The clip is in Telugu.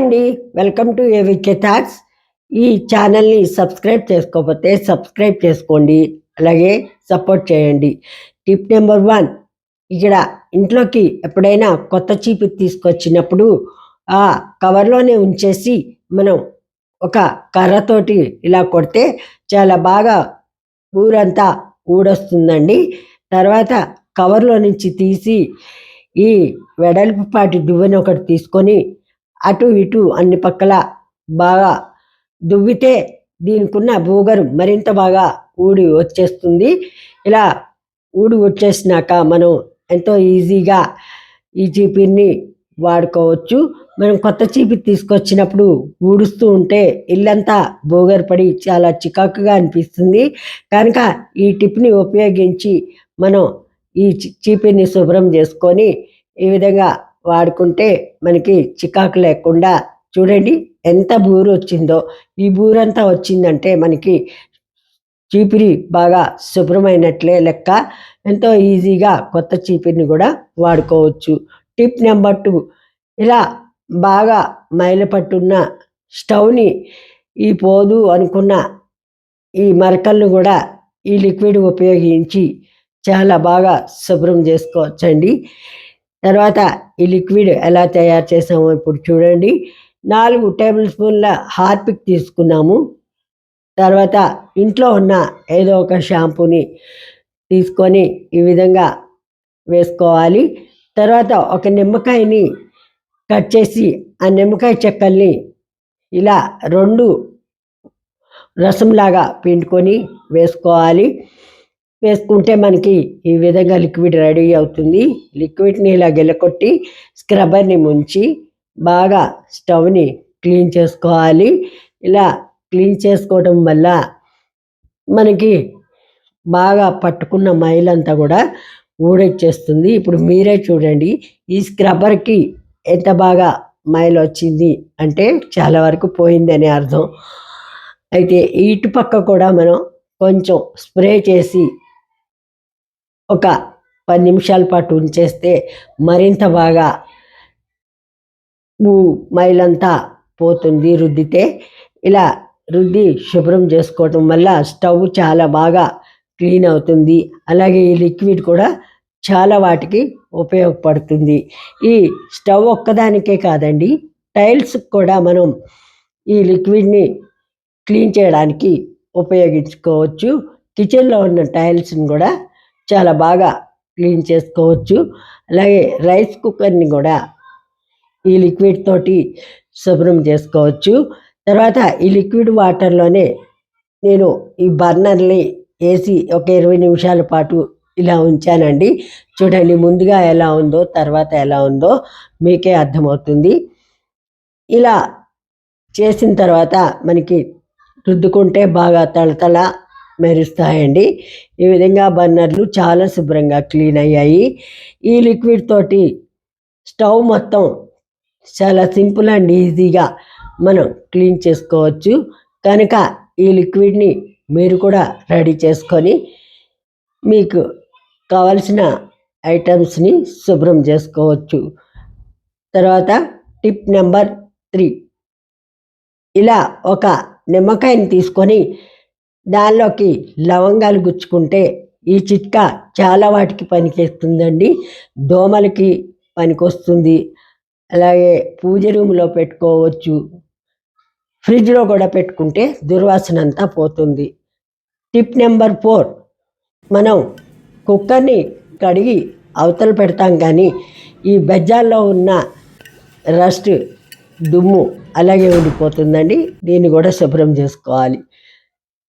అండి. వెల్కమ్ టు ఏవికే థాట్స్ ఈ ఛానల్ని సబ్స్క్రైబ్ చేసుకోకపోతే సబ్స్క్రైబ్ చేసుకోండి. అలాగే సపోర్ట్ చేయండి. టిప్ నెంబర్ వన్ ఇక్కడ ఇంట్లోకి ఎప్పుడైనా కొత్త చీపు తీసుకొచ్చినప్పుడు ఆ కవర్లోనే ఉంచేసి మనం ఒక కర్రతోటి ఇలా కొడితే చాలా బాగా ఊరంతా ఊడొస్తుందండి. తర్వాత కవర్లో నుంచి తీసి ఈ వెడల్పుపాటి దువ్వెన ఒకటి తీసుకొని అటు ఇటు అన్ని పక్కల బాగా దువ్వితే దీనికున్న బూగరు మరింత బాగా ఊడి వచ్చేస్తుంది. ఇలా ఊడి వచ్చేసినాక మనం ఎంతో ఈజీగా ఈ చీపిని వాడుకోవచ్చు. మనం కొత్త చీపి తీసుకొచ్చినప్పుడు ఊడుస్తూ ఉంటే ఇల్లంతా బోగర్ పడి చాలా చికాకుగా అనిపిస్తుంది. కనుక ఈ టిప్ని ఉపయోగించి మనం ఈ చీపిని శుభ్రం చేసుకొని ఈ విధంగా వాడుకుంటే మనకి చికాకు లేకుండా చూడండి ఎంత బూరు వచ్చిందో. ఈ బూరంతా వచ్చిందంటే మనకి చీపిరి బాగా శుభ్రమైనట్లే లెక్క. ఎంతో ఈజీగా కొత్త చీపిరిని కూడా వాడుకోవచ్చు. టిప్ నెంబర్ టూ ఇలా బాగా మైలపట్టున్న స్టవ్ని ఈ పోదు అనుకున్న ఈ మరకలను కూడా ఈ లిక్విడ్ ఉపయోగించి చాలా బాగా శుభ్రం చేసుకోవచ్చండి. తర్వాత ఈ లిక్విడ్ ఎలా తయారు చేసామో ఇప్పుడు చూడండి. నాలుగు టేబుల్ స్పూన్ల హార్పిక్ తీసుకున్నాము. తర్వాత ఇంట్లో ఉన్న ఏదో ఒక షాంపూని తీసుకొని ఈ విధంగా వేసుకోవాలి. తర్వాత ఒక నిమ్మకాయని కట్ చేసి ఆ నిమ్మకాయ చెక్కల్ని ఇలా రెండు రసంలాగా పిండుకొని వేసుకోవాలి. వేసుకుంటే మనకి ఈ విధంగా లిక్విడ్ రెడీ అవుతుంది. లిక్విడ్ని ఇలా గెలకొట్టి స్క్రబ్బర్ని ముంచి బాగా స్టవ్ని క్లీన్ చేసుకోవాలి. ఇలా క్లీన్ చేసుకోవడం వల్ల మనకి బాగా పట్టుకున్న మైలంతా కూడా ఊడొచ్చేస్తుంది. ఇప్పుడు మీరే చూడండి ఈ స్క్రబ్బర్కి ఎంత బాగా మైల్ వచ్చింది అంటే చాలా వరకు పోయిందని అర్థం. అయితే ఇటు పక్క కూడా మనం కొంచెం స్ప్రే చేసి ఒక పది నిమిషాల పాటు ఉంచేస్తే మరింత బాగా మైలంతా పోతుంది రుద్దితే. ఇలా రుద్ది శుభ్రం చేసుకోవటం వల్ల స్టవ్ చాలా బాగా క్లీన్ అవుతుంది. అలాగే ఈ లిక్విడ్ కూడా చాలా వాటికి ఉపయోగపడుతుంది. ఈ స్టవ్ ఒక్కదానికే కాదండి టైల్స్ కూడా మనం ఈ లిక్విడ్ని క్లీన్ చేయడానికి ఉపయోగించుకోవచ్చు. కిచెన్లో ఉన్న టైల్స్ని కూడా చాలా బాగా క్లీన్ చేసుకోవచ్చు. అలాగే రైస్ కుక్కర్ని కూడా ఈ లిక్విడ్ తోటి శుభ్రం చేసుకోవచ్చు. తర్వాత ఈ లిక్విడ్ వాటర్లోనే నేను ఈ బర్నర్ని వేసి ఒక ఇరవై నిమిషాల పాటు ఇలా ఉంచానండి. చూడండి ముందుగా ఎలా ఉందో తర్వాత ఎలా ఉందో మీకే అర్థమవుతుంది. ఇలా చేసిన తర్వాత మనకి రుద్దుకుంటే బాగా తళతళ మెరుస్తాయండి. ఈ విధంగా బర్నర్లు చాలా శుభ్రంగా క్లీన్ అయ్యాయి. ఈ లిక్విడ్ తోటి స్టవ్ మొత్తం చాలా సింపుల్ అండ్ ఈజీగా మనం క్లీన్ చేసుకోవచ్చు. కనుక ఈ లిక్విడ్ని మీరు కూడా రెడీ చేసుకొని మీకు కావలసిన ఐటమ్స్ని శుభ్రం చేసుకోవచ్చు. తర్వాత టిప్ నెంబర్ త్రీ. ఇలా ఒక నిమ్మకాయని తీసుకొని దానిలోకి లవంగాలు గుచ్చుకుంటే ఈ చిట్కా చాలా వాటికి పనిచేస్తుందండి. దోమలకి పనికొస్తుంది. అలాగే పూజ రూమ్లో పెట్టుకోవచ్చు. ఫ్రిడ్జ్లో కూడా పెట్టుకుంటే దుర్వాసన అంతా పోతుంది. Tip number four. మనం కుక్కర్ని కడిగి అవతల పెడతాం కానీ ఈ బెజ్జాల్లో ఉన్న రస్ట్ దుమ్ము అలాగే ఉండిపోతుందండి. దీన్ని కూడా శుభ్రం చేసుకోవాలి.